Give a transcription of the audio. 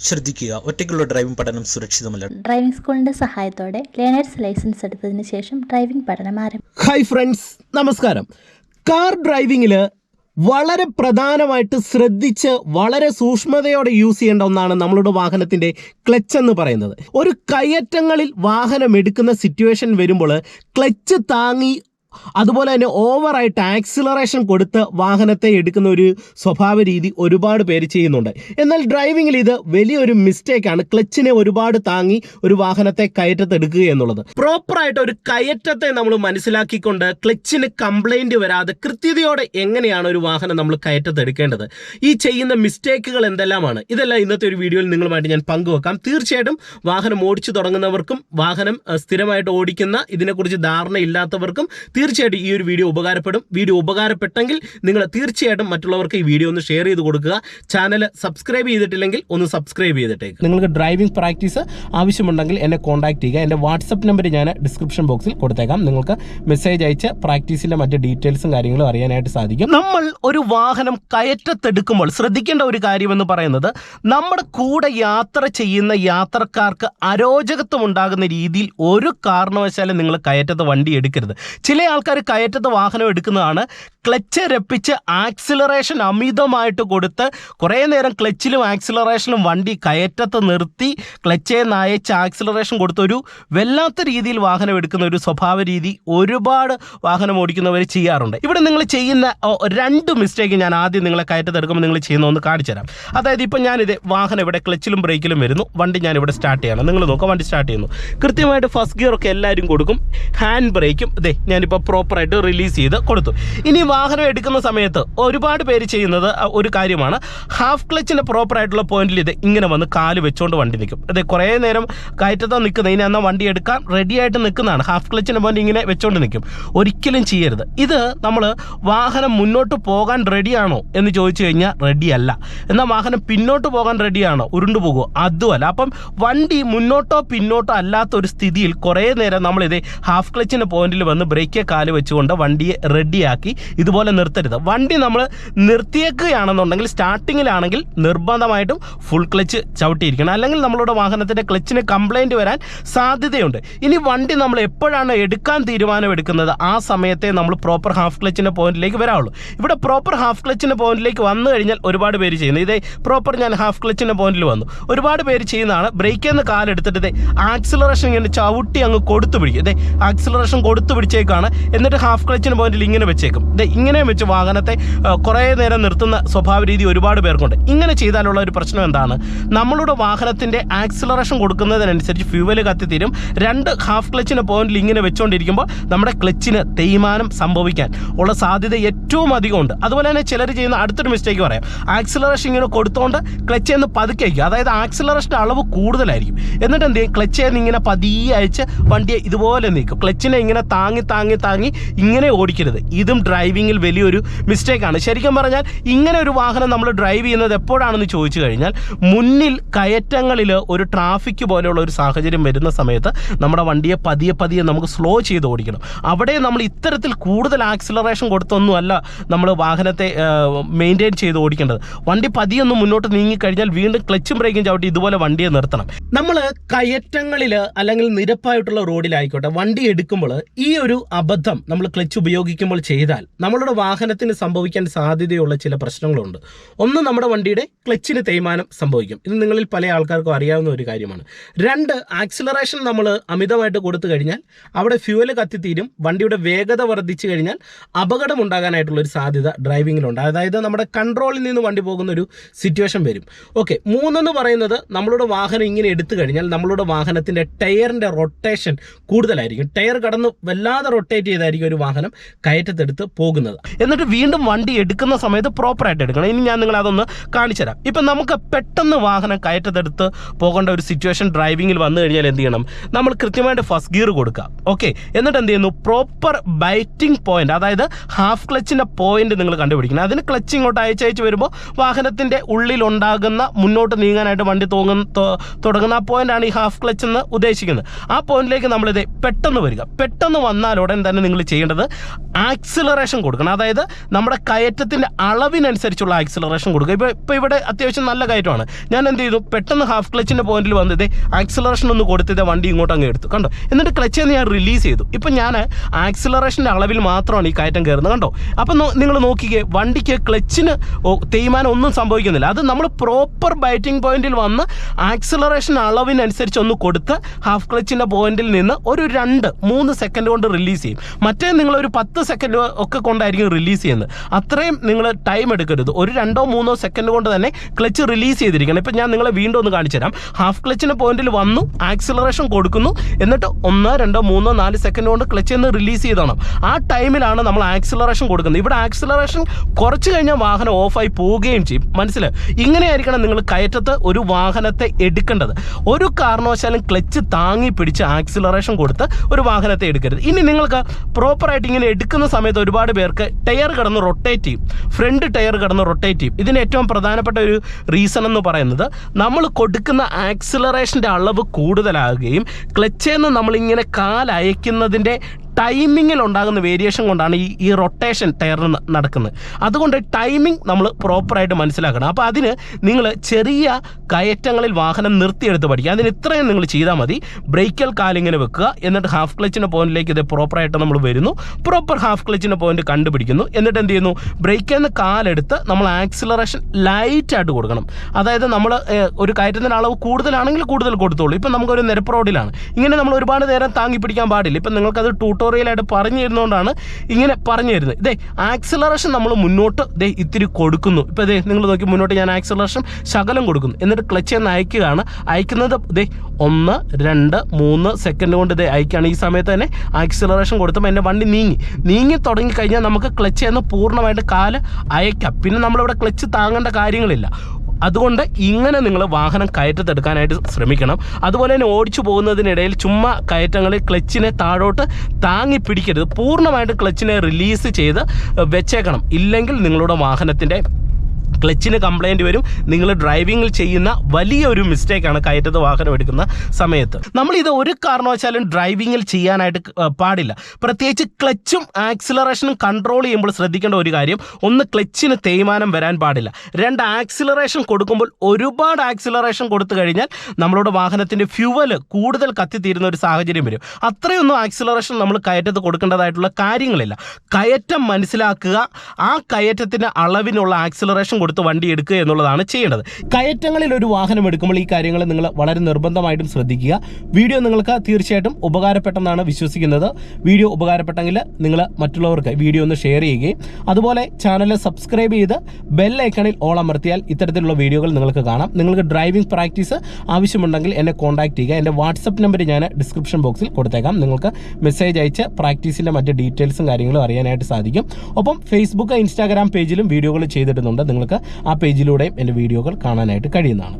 ശ്രദ്ധിക്കുക. ഒറ്റയ്ക്കുള്ള ഡ്രൈവിംഗ് പഠനം സുരക്ഷിതമല്ല. ഡ്രൈവിംഗ് സ്കൂളിന്റെ സഹായത്തോടെ ലേണേഴ്സ് ലൈസൻസ് എടുത്തതിന് ശേഷം ഡ്രൈവിംഗ് പഠനം ആരംഭിക്കും ഹായ് ഫ്രണ്ട്സ് നമസ്കാരം. കാർ ഡ്രൈവിംഗിൽ വളരെ പ്രധാനമായിട്ട് ശ്രദ്ധിച്ച് വളരെ സൂക്ഷ്മതയോടെ യൂസ് ചെയ്യേണ്ട ഒന്നാണ് നമ്മളുടെ വാഹനത്തിന്റെ ക്ലച്ച് എന്ന് പറയുന്നത്. ഒരു കയറ്റങ്ങളിൽ വാഹനം എടുക്കുന്ന സിറ്റുവേഷൻ വരുമ്പോൾ ക്ലച്ച് താങ്ങി അതുപോലെ തന്നെ ഓവറായിട്ട് ആക്സിലറേഷൻ കൊടുത്ത് വാഹനത്തെ എടുക്കുന്ന ഒരു സ്വഭാവ രീതി ഒരുപാട് പേര് ചെയ്യുന്നുണ്ട്. എന്നാൽ ഡ്രൈവിങ്ങിൽ ഇത് വലിയൊരു മിസ്റ്റേക്കാണ് ക്ലച്ചിനെ ഒരുപാട് താങ്ങി ഒരു വാഹനത്തെ കയറ്റത്തെടുക്കുക എന്നുള്ളത്. പ്രോപ്പറായിട്ട് ഒരു കയറ്റത്തെ നമ്മൾ മനസ്സിലാക്കിക്കൊണ്ട് ക്ലച്ചിന് കംപ്ലൈന്റ് വരാതെ കൃത്യതയോടെ എങ്ങനെയാണ് ഒരു വാഹനം നമ്മൾ കയറ്റത്തെടുക്കേണ്ടത്? ഈ ചെയ്യുന്ന മിസ്റ്റേക്കുകൾ എന്തെല്ലാമാണ്? ഇതെല്ലാം ഇന്നത്തെ ഒരു വീഡിയോയിൽ നിങ്ങളുമായിട്ട് ഞാൻ പങ്കുവെക്കാം. തീർച്ചയായിട്ടും വാഹനം ഓടിച്ചു തുടങ്ങുന്നവർക്കും വാഹനം സ്ഥിരമായിട്ട് ഓടിക്കുന്ന ഇതിനെക്കുറിച്ച് ധാരണ ഇല്ലാത്തവർക്കും തീർച്ചയായിട്ടും ഈ ഒരു വീഡിയോ ഉപകാരപ്പെടും. വീഡിയോ ഉപകാരപ്പെട്ടെങ്കിൽ നിങ്ങൾ തീർച്ചയായിട്ടും മറ്റുള്ളവർക്ക് ഈ വീഡിയോ ഒന്ന് ഷെയർ ചെയ്ത് കൊടുക്കുക. ചാനൽ സബ്സ്ക്രൈബ് ചെയ്തിട്ടില്ലെങ്കിൽ ഒന്ന് സബ്സ്ക്രൈബ് ചെയ്തിട്ടേക്ക്. നിങ്ങൾക്ക് ഡ്രൈവിംഗ് പ്രാക്ടീസ് ആവശ്യമുണ്ടെങ്കിൽ എന്നെ കോൺടാക്ട് ചെയ്യുക. എന്റെ വാട്സപ്പ് നമ്പർ ഞാൻ ഡിസ്ക്രിപ്ഷൻ ബോക്സിൽ കൊടുത്തേക്കാം. നിങ്ങൾക്ക് മെസ്സേജ് അയച്ച് പ്രാക്ടീസിന്റെ മറ്റ് ഡീറ്റെയിൽസും കാര്യങ്ങളും അറിയാനായിട്ട് സാധിക്കും. നമ്മൾ ഒരു വാഹനം കയറ്റത്തെടുക്കുമ്പോൾ ശ്രദ്ധിക്കേണ്ട ഒരു കാര്യമെന്ന് പറയുന്നത് നമ്മുടെ കൂടെ യാത്ര ചെയ്യുന്ന യാത്രക്കാർക്ക് അരോചകത്വം ഉണ്ടാകുന്ന രീതിയിൽ ഒരു കാരണവശാലും നിങ്ങൾ കയറ്റത്ത് വണ്ടി എടുക്കരുത്. ചില ആൾക്കാർ കയറ്റത്ത് വാഹനം എടുക്കുന്നതാണ്. ക്ലച്ച് രപ്പിച്ച് ആക്സിലറേഷൻ അമിതമായിട്ട് കൊടുത്ത് കുറേ നേരം ക്ലച്ചിലും ആക്സിലറേഷനും വണ്ടി കയറ്റത്ത് നിർത്തി ക്ലച്ചേ നയച്ച് ആക്സിലറേഷൻ കൊടുത്തൊരു വല്ലാത്ത രീതിയിൽ വാഹനം എടുക്കുന്ന ഒരു സ്വഭാവ രീതി ഒരുപാട് വാഹനം ഓടിക്കുന്നവർ ചെയ്യാറുണ്ട്. ഇവിടെ നിങ്ങൾ ചെയ്യുന്ന രണ്ട് മിസ്റ്റേക്ക് ഞാൻ ആദ്യം നിങ്ങളെ കയറ്റത്ത് എടുക്കുമ്പോൾ നിങ്ങൾ ചെയ്യുന്ന ഒന്ന് കാണിച്ചു തരാം. അതായത് ഇപ്പം ഞാനിത് വാഹനം ഇവിടെ ക്ലച്ചിലും ബ്രേക്കിലും വരുന്നു. വണ്ടി ഞാൻ ഇവിടെ സ്റ്റാർട്ട് ചെയ്യണം. നിങ്ങൾ നോക്കുക വണ്ടി സ്റ്റാർട്ട് ചെയ്യുന്നു. കൃത്യമായിട്ട് ഫസ്റ്റ് ഗിയർ ഒക്കെ എല്ലാവരും കൊടുക്കും. ഹാൻഡ് ബ്രേക്കും ഇതേ ഞാനിപ്പോൾ പ്രോപ്പറായിട്ട് റിലീസ് ചെയ്ത് കൊടുത്തു. ഇനി വാഹനം എടുക്കുന്ന സമയത്ത് ഒരുപാട് പേര് ചെയ്യുന്നത് ഒരു കാര്യമാണ്. ഹാഫ് ക്ലച്ചിന്റെ പ്രോപ്പറായിട്ടുള്ള പോയിന്റിൽ ഇത് ഇങ്ങനെ വന്ന് കാൽ വെച്ചുകൊണ്ട് വണ്ടി നിൽക്കും അതെ കുറേ നേരം കയറ്റത്താൻ നിൽക്കുന്നത് ഇനി എന്നാൽ വണ്ടി എടുക്കാൻ റെഡിയായിട്ട് നിൽക്കുന്നതാണ്. ഹാഫ് ക്ലച്ചിന്റെ പോയിന്റ് ഇങ്ങനെ വെച്ചുകൊണ്ട് നിൽക്കും ഒരിക്കലും ചെയ്യരുത്. ഇത് നമ്മൾ വാഹനം മുന്നോട്ട് പോകാൻ റെഡിയാണോ എന്ന് ചോദിച്ചു കഴിഞ്ഞാൽ റെഡിയല്ല എന്നാൽ വാഹനം പിന്നോട്ട് പോകാൻ റെഡിയാണോ ഉരുണ്ടു പോകുമോ അതുമല്ല അപ്പം വണ്ടി മുന്നോട്ടോ പിന്നോട്ടോ അല്ലാത്ത ഒരു സ്ഥിതിയിൽ കുറേ നേരം നമ്മളിത് ഹാഫ് ക്ലച്ചിന്റെ പോയിന്റിൽ വന്ന് ബ്രേക്കെ കാൽ വെച്ചുകൊണ്ട് വണ്ടിയെ റെഡിയാക്കി ഇതുപോലെ നിർത്തരുത്. വണ്ടി നമ്മൾ നിർത്തിയേക്കുകയാണെന്നുണ്ടെങ്കിൽ സ്റ്റാർട്ടിങ്ങിലാണെങ്കിൽ നിർബന്ധമായിട്ടും ഫുൾ ക്ലച്ച് ചവിട്ടിയിരിക്കണം. അല്ലെങ്കിൽ നമ്മളുടെ വാഹനത്തിന്റെ ക്ലച്ചിന് കംപ്ലൈന്റ് വരാൻ സാധ്യതയുണ്ട്. ഇനി വണ്ടി നമ്മൾ എപ്പോഴാണ് എടുക്കാൻ തീരുമാനം എടുക്കുന്നത്? ആ സമയത്തെ നമ്മൾ പ്രോപ്പർ ഹാഫ് ക്ലച്ചിന്റെ പോയിന്റിലേക്ക് വരാവുള്ളൂ. ഇവിടെ പ്രോപ്പർ ഹാഫ് ക്ലച്ചിന്റെ പോയിന്റിലേക്ക് വന്നു കഴിഞ്ഞാൽ ഒരുപാട് പേര് ചെയ്യുന്നു. ഇതേ പ്രോപ്പർ ഞാൻ ഹാഫ് ക്ലച്ചിന്റെ പോയിന്റിൽ വന്നു. ഒരുപാട് പേര് ചെയ്യുന്നതാണ് ബ്രേക്കിൽ നിന്ന് കാലെടുത്തിട്ട് ഇതേ ആക്സിലറേഷൻ ഇങ്ങനെ ചവിട്ടി അങ്ങ് കൊടുത്തു പിടിക്കും ഇതേ ആക്സിലറേഷൻ കൊടുത്തു പിടിച്ചേക്കാണ് എന്നിട്ട് ഹാഫ് ക്ലച്ചിന് പോയിന്റിൽ ഇങ്ങനെ വെച്ചേക്കും. ഇത് ഇങ്ങനെ വെച്ച് വാഹനത്തെ കുറേ നേരം നിർത്തുന്ന സ്വഭാവ രീതി ഒരുപാട് പേർക്കുണ്ട്. ഇങ്ങനെ ചെയ്താലുള്ള ഒരു പ്രശ്നം എന്താണ്? നമ്മളുടെ വാഹനത്തിന്റെ ആക്സിലറേഷൻ കൊടുക്കുന്നതിനനുസരിച്ച് ഫ്യൂവൽ കത്തിത്തീരും രണ്ട് ഹാഫ് ക്ലച്ചിന് പോയിന്റിൽ ഇങ്ങനെ വെച്ചുകൊണ്ടിരിക്കുമ്പോൾ നമ്മുടെ ക്ലച്ചിന് തേയ്മാനം സംഭവിക്കാൻ ഉള്ള സാധ്യത ഏറ്റവും അധികമുണ്ട്. അതുപോലെ തന്നെ ചിലർ ചെയ്യുന്ന അടുത്തൊരു മിസ്റ്റേക്ക് പറയാം. ആക്സിലറേഷൻ ഇങ്ങനെ കൊടുത്തുകൊണ്ട് ക്ലച്ച് എന്ന് പതുക്കെ അയക്കും. അതായത് ആക്സിലറേഷന്റെ അളവ് കൂടുതലായിരിക്കും. എന്നിട്ട് എന്ത് ചെയ്യും? ക്ലച്ച് ഇങ്ങനെ പതിയെ അയച്ച് വണ്ടിയെ ഇതുപോലെ നീക്കും. ക്ലച്ചിനെ ഇങ്ങനെ താങ്ങി താങ്ങി താങ്ങി ഇങ്ങനെ ഓടിക്കരുത്. ഇതും ഡ്രൈവിങ്ങിൽ വലിയൊരു മിസ്റ്റേക്കാണ് ശരിക്കും പറഞ്ഞാൽ ഇങ്ങനെ ഒരു വാഹനം നമ്മൾ ഡ്രൈവ് ചെയ്യുന്നത് എപ്പോഴാണെന്ന് ചോദിച്ചു കഴിഞ്ഞാൽ മുന്നിൽ കയറ്റങ്ങളിൽ ഒരു ട്രാഫിക് പോലെയുള്ള ഒരു സാഹചര്യം വരുന്ന സമയത്ത് നമ്മുടെ വണ്ടിയെ പതിയെ പതിയെ നമുക്ക് സ്ലോ ചെയ്ത് ഓടിക്കണം. അവിടെ നമ്മൾ ഇത്തരത്തിൽ കൂടുതൽ ആക്സിലറേഷൻ കൊടുത്തൊന്നുമല്ല നമ്മൾ വാഹനത്തെ മെയിന്റെയിൻ ചെയ്ത് ഓടിക്കേണ്ടത്. വണ്ടി പതിയൊന്ന് മുന്നോട്ട് നീങ്ങിക്കഴിഞ്ഞാൽ വീണ്ടും ക്ലച്ചും ബ്രേക്കും ചവിട്ടി ഇതുപോലെ വണ്ടിയെ നിർത്തണം. നമ്മൾ കയറ്റങ്ങളിൽ അല്ലെങ്കിൽ നിരപ്പായിട്ടുള്ള റോഡിലായിക്കോട്ടെ വണ്ടി എടുക്കുമ്പോൾ ഈ ഒരു അബദ്ധം നമ്മൾ ക്ലച്ച് ഉപയോഗിക്കുമ്പോൾ ചെയ്താൽ നമ്മളുടെ വാഹനത്തിന് സംഭവിക്കാൻ സാധ്യതയുള്ള ചില പ്രശ്നങ്ങളുണ്ട്. ഒന്ന് നമ്മുടെ വണ്ടിയുടെ ക്ലച്ചിന് തേയ്മാനം സംഭവിക്കും. ഇത് നിങ്ങളിൽ പല ആൾക്കാർക്കും അറിയാവുന്ന ഒരു കാര്യമാണ്. രണ്ട് ആക്സിലറേഷൻ നമ്മൾ അമിതമായിട്ട് കൊടുത്തു കഴിഞ്ഞാൽ അവിടെ ഫ്യൂവൽ കത്തിത്തീരും വണ്ടിയുടെ വേഗത വർദ്ധിച്ചു കഴിഞ്ഞാൽ അപകടം ഉണ്ടാകാനായിട്ടുള്ള ഒരു സാധ്യത ഡ്രൈവിങ്ങിലുണ്ട്. അതായത് നമ്മുടെ കൺട്രോളിൽ നിന്ന് വണ്ടി പോകുന്ന ഒരു സിറ്റുവേഷൻ വരും. ഓക്കെ മൂന്നെന്ന് പറയുന്നത് നമ്മളുടെ വാഹനം ഇങ്ങനെ എടുത്തു കഴിഞ്ഞാൽ നമ്മളുടെ വാഹനത്തിന്റെ ടയറിന്റെ റൊട്ടേഷൻ കൂടുതലായിരിക്കും. ടയർ കടന്ന് വല്ലാതെ റൊട്ടേറ്റ് ചെയ്തായിരിക്കും ഒരു വാഹനം കയറ്റത്തെടുത്ത് പോകുന്നത്. എന്നിട്ട് വീണ്ടും വണ്ടി എടുക്കുന്ന സമയത്ത് പ്രോപ്പറായിട്ട് എടുക്കണം. ഇനി ഞാൻ നിങ്ങളെ അതൊന്ന് കാണിച്ചുതരാം ഇപ്പം നമുക്ക് പെട്ടെന്ന് വാഹനം കയറ്റത്തെടുത്ത് പോകേണ്ട ഒരു സിറ്റുവേഷൻ ഡ്രൈവിങ്ങിൽ വന്നു കഴിഞ്ഞാൽ എന്ത് ചെയ്യണം? നമ്മൾ കൃത്യമായിട്ട് ഫസ്റ്റ് ഗിയർ കൊടുക്കുക. ഓക്കെ എന്നിട്ട് എന്ത് ചെയ്യുന്നു? പ്രോപ്പർ ബൈറ്റിംഗ് പോയിന്റ് അതായത് ഹാഫ് ക്ലച്ചിന്റെ പോയിന്റ് നിങ്ങൾ കണ്ടുപിടിക്കണം. അതിന് ക്ലച്ച് ഇങ്ങോട്ട് അയച്ചയച്ച് വരുമ്പോൾ വാഹനത്തിന്റെ ഉള്ളിലുണ്ടാകുന്ന മുന്നോട്ട് നീങ്ങാനായിട്ട് വണ്ടി തോങ്ങുന്ന തൊ- തുടങ്ങുന്ന ആ പോയിന്റാണ് ഈ ഹാഫ് ക്ലച്ച് എന്ന് ഉദ്ദേശിക്കുന്നത്. ആ പോയിന്റിലേക്ക് നമ്മളിത് പെട്ടെന്ന് വരിക. പെട്ടെന്ന് വന്നാൽ ഉടൻ തന്നെ നിങ്ങൾ ചെയ്യേണ്ടത് ആക്സിലറേഷൻ കൊടുക്കണം. അതായത് നമ്മുടെ കയറ്റത്തിന്റെ അളവിനനുസരിച്ചുള്ള ആക്സിലറേഷൻ കൊടുക്കുക. ഇപ്പോൾ ഇപ്പോൾ ഇവിടെ അത്യാവശ്യം നല്ല കയറ്റമാണ്. ഞാൻ എന്ത് ചെയ്തു? പെട്ടെന്ന് ഹാഫ് ക്ലച്ചിന്റെ പോയിന്റിൽ വന്നത് ആക്സിലറേഷൻ ഒന്ന് കൊടുത്തത് വണ്ടി ഇങ്ങോട്ട് അങ്ങ് എടുത്തു. കണ്ടോ? എന്നിട്ട് ക്ലച്ച് ഞാൻ റിലീസ് ചെയ്തു. ഇപ്പം ഞാൻ ആക്സിലറേഷന്റെ അളവിൽ മാത്രമാണ് ഈ കയറ്റം കയറുന്നത്. കണ്ടോ? അപ്പം നിങ്ങൾ നോക്കിക്കേ വണ്ടിക്ക് ക്ലച്ചിന് തേയ്മാനം ഒന്നും സംഭവിക്കുന്നില്ല. അത് നമ്മൾ പ്രോപ്പർ ബൈറ്റിംഗ് പോയിന്റിൽ വന്ന് ആക്സിലറേഷൻ അളവിനനുസരിച്ച് ഒന്ന് കൊടുത്ത് ഹാഫ് ക്ലച്ചിന്റെ പോയിന്റിൽ നിന്ന് ഒരു രണ്ട് മൂന്ന് സെക്കൻഡ് കൊണ്ട് റിലീസ് ചെയ്യും. മറ്റേ നിങ്ങൾ ഒരു പത്ത് സെക്കൻഡ് ഒക്കെ കൊണ്ടായിരിക്കും റിലീസ് ചെയ്യുന്നത്. അത്രയും നിങ്ങൾ ടൈം എടുക്കരുത്. ഒരു രണ്ടോ മൂന്നോ സെക്കൻഡ് കൊണ്ട് തന്നെ ക്ലച്ച് റിലീസ് ചെയ്തിരിക്കണം. ഇപ്പം ഞാൻ നിങ്ങളെ വീണ്ടും ഒന്ന് കാണിച്ചു തരാം. ഹാഫ് ക്ലച്ചിന്റെ പോയിന്റിൽ വന്നു ആക്സിലറേഷൻ കൊടുക്കുന്നു. എന്നിട്ട് ഒന്ന് രണ്ടോ മൂന്നോ നാല് സെക്കൻഡ് കൊണ്ട് ക്ലച്ച് നിന്ന് റിലീസ് ചെയ്തോണം. ആ ടൈമിലാണ് നമ്മൾ ആക്സിലറേഷൻ കൊടുക്കുന്നത്. ഇവിടെ ആക്സിലറേഷൻ കുറച്ച് കഴിഞ്ഞാൽ വാഹനം ഓഫായി പോവുകയും ചെയ്യും. മനസ്സിലായി? ഇങ്ങനെയായിരിക്കണം നിങ്ങൾ കയറ്റത്ത് ഒരു വാഹനത്തെ എടുക്കേണ്ടത്. ഒരു കാരണവശാലും ക്ലച്ച് താങ്ങി പിടിച്ച് ആക്സിലറേഷൻ കൊടുത്ത് ഒരു വാഹനത്തെ എടുക്കരുത്. ഇനി നിങ്ങൾക്ക് പ്രോപ്പറായിട്ട് ഇങ്ങനെ എടുക്കുന്ന സമയത്ത് ഒരുപാട് പേർക്ക് ടയർ കിടന്ന് റൊട്ടേറ്റ് ചെയ്യും. ഫ്രണ്ട് ടയർ കിടന്ന് റൊട്ടേറ്റ് ചെയ്യും. ഇതിന് ഏറ്റവും പ്രധാനപ്പെട്ട ഒരു റീസൺ എന്ന് പറയുന്നത് നമ്മൾ കൊടുക്കുന്ന ആക്സിലറേഷന്റെ അളവ് കൂടുതലാകുകയും ക്ലച്ചേന്ന് നമ്മളിങ്ങനെ കാലയക്കുന്നതിന്റെ ടൈമിങ്ങിൽ ഉണ്ടാകുന്ന വേരിയേഷൻ കൊണ്ടാണ് ഈ ഈ റൊട്ടേഷൻ ടയറിന് നടക്കുന്നത്. അതുകൊണ്ട് ടൈമിംഗ് നമ്മൾ പ്രോപ്പറായിട്ട് മനസ്സിലാക്കണം. അപ്പോൾ അതിന് നിങ്ങൾ ചെറിയ കയറ്റങ്ങളിൽ വാഹനം നിർത്തിയെടുത്ത് പഠിക്കുക. അതിന് ഇത്രയും നിങ്ങൾ ചെയ്താൽ മതി. ബ്രേക്കൽ കാലിങ്ങനെ വെക്കുക. എന്നിട്ട് ഹാഫ് ക്ലച്ചിന്റെ പോയിന്റിലേക്ക് ഇത് പ്രോപ്പറായിട്ട് നമ്മൾ വരുന്നു. പ്രോപ്പർ ഹാഫ് ക്ലച്ചിന്റെ പോയിന്റ് കണ്ടുപിടിക്കുന്നു. എന്നിട്ട് എന്ത് ചെയ്യുന്നു? ബ്രേക്കിൽ നിന്ന് കാലെടുത്ത് നമ്മൾ ആക്സിലറേഷൻ ലൈറ്റായിട്ട് കൊടുക്കണം. അതായത് നമ്മൾ ഒരു കയറ്റത്തിന്റെ അളവ് കൂടുതലാണെങ്കിൽ കൂടുതൽ കൊടുത്തോളൂ. ഇപ്പം നമുക്കൊരു നിരപ്പ് റോഡിലാണ് ഇങ്ങനെ നമ്മൾ ഒരുപാട് നേരം താങ്ങി പിടിക്കാൻ പാടില്ല. ഇപ്പം നിങ്ങൾക്കത് ട്യൂട്ടോറിയലായിട്ട് പറഞ്ഞു തരുന്നതുകൊണ്ടാണ് ഇങ്ങനെ പറഞ്ഞു തരുന്നത് ഇതേ ആക്സിലറേഷൻ നമ്മൾ മുന്നോട്ട് ദേ ഇത്തിരി കൊടുക്കുന്നു. ഇപ്പോൾ ഇതേ നിങ്ങൾ നോക്കി മുന്നോട്ട് ഞാൻ ആക്സിലറേഷൻ ശകലം കൊടുക്കുന്നു. എന്നിട്ട് ക്ലച്ച് എന്ന് അയക്കുകയാണ്. അയക്കുന്നത് ദേ ഒന്ന് രണ്ട് മൂന്ന് സെക്കൻഡ് കൊണ്ട് ഇതേ അയക്കുകയാണ്. ഈ സമയത്ത് തന്നെ ആക്സിലറേഷൻ കൊടുത്തപ്പോൾ എന്റെ വണ്ടി നീങ്ങി. നീങ്ങി തുടങ്ങി കഴിഞ്ഞാൽ നമുക്ക് ക്ലച്ച് എന്ന് പൂർണമായിട്ട് കാൽ അയക്കാം. പിന്നെ നമ്മളിവിടെ ക്ലച്ച് താങ്ങേണ്ട കാര്യങ്ങളില്ല. അതുകൊണ്ട് ഇങ്ങനെ നിങ്ങൾ വാഹനം കയറ്റത്തെടുക്കാനായിട്ട് ശ്രമിക്കണം. അതുപോലെ തന്നെ ഓടിച്ചു പോകുന്നതിനിടയിൽ ചുമ്മാ കയറ്റങ്ങളിൽ ക്ലച്ചിനെ താഴോട്ട് താങ്ങി പിടിക്കരുത്. പൂർണമായിട്ട് ക്ലച്ചിനെ റിലീസ് ചെയ്ത് വെച്ചേക്കണം. ഇല്ലെങ്കിൽ നിങ്ങളുടെ വാഹനത്തിന്റെ ക്ലച്ചിന് കംപ്ലൈന്റ് വരും. നിങ്ങൾ ഡ്രൈവിങ്ങിൽ ചെയ്യുന്ന വലിയൊരു മിസ്റ്റേക്കാണ് കയറ്റത്ത് വാഹനം എടുക്കുന്ന സമയത്ത്. നമ്മൾ ഇത് ഒരു കാരണവശാലും ഡ്രൈവിങ്ങിൽ ചെയ്യാനായിട്ട് പാടില്ല. പ്രത്യേകിച്ച് ക്ലച്ചും ആക്സിലറേഷനും കൺട്രോൾ ചെയ്യുമ്പോൾ ശ്രദ്ധിക്കേണ്ട ഒരു കാര്യം ഒന്ന് ക്ലച്ചിന് തേയ്മാനം വരാൻ പാടില്ല. രണ്ട് ആക്സിലറേഷൻ കൊടുക്കുമ്പോൾ ഒരുപാട് ആക്സിലറേഷൻ കൊടുത്തു കഴിഞ്ഞാൽ നമ്മളുടെ വാഹനത്തിന്റെ ഫ്യൂവൽ കൂടുതൽ കത്തിത്തീരുന്ന ഒരു സാഹചര്യം വരും. അത്രയൊന്നും ആക്സിലറേഷൻ നമ്മൾ കയറ്റത്ത് കൊടുക്കേണ്ടതായിട്ടുള്ള കാര്യങ്ങളില്ല. കയറ്റം മനസ്സിലാക്കുക ആ കയറ്റത്തിന്റെ അളവിനുള്ള ആക്സിലറേഷൻ കൊടുത്ത് വണ്ടി എടുക്കുക എന്നുള്ളതാണ് ചെയ്യേണ്ടത്. കയറ്റങ്ങളിൽ ഒരു വാഹനം എടുക്കുമ്പോൾ ഈ കാര്യങ്ങൾ നിങ്ങൾ വളരെ നിർബന്ധമായിട്ടും ശ്രദ്ധിക്കുക. വീഡിയോ നിങ്ങൾക്ക് തീർച്ചയായിട്ടും ഉപകാരപ്പെട്ടെന്നാണ് വിശ്വസിക്കുന്നത്. വീഡിയോ ഉപകാരപ്പെട്ടെങ്കിൽ നിങ്ങൾ മറ്റുള്ളവർക്ക് വീഡിയോ ഒന്ന് ഷെയർ ചെയ്യുകയും അതുപോലെ ചാനൽ സബ്സ്ക്രൈബ് ചെയ്ത് ബെൽ ഐക്കണിൽ ഓൾ അമർത്തിയാൽ ഇത്തരത്തിലുള്ള വീഡിയോകൾ നിങ്ങൾക്ക് കാണാം. നിങ്ങൾക്ക് ഡ്രൈവിംഗ് പ്രാക്ടീസ് ആവശ്യമുണ്ടെങ്കിൽ എന്നെ കോൺടാക്ട് ചെയ്യുക. എന്റെ വാട്സപ്പ് നമ്പർ ഞാൻ ഡിസ്ക്രിപ്ഷൻ ബോക്സിൽ കൊടുത്തേക്കാം. നിങ്ങൾക്ക് മെസ്സേജ് അയച്ച് പ്രാക്ടീസിന്റെ മറ്റ് ഡീറ്റെയിൽസും കാര്യങ്ങളും അറിയാനായിട്ട് സാധിക്കും. ഒപ്പം ഫേസ്ബുക്ക് ഇൻസ്റ്റാഗ്രാം പേജിലും വീഡിയോകൾ ചെയ്തിട്ടുണ്ട് ചെയ്തിടുന്നുണ്ട് നിങ്ങൾക്ക് ആ പേജിലൂടെയും എന്റെ വീഡിയോകൾ കാണാനായിട്ട് കഴിയുന്നതാണ്.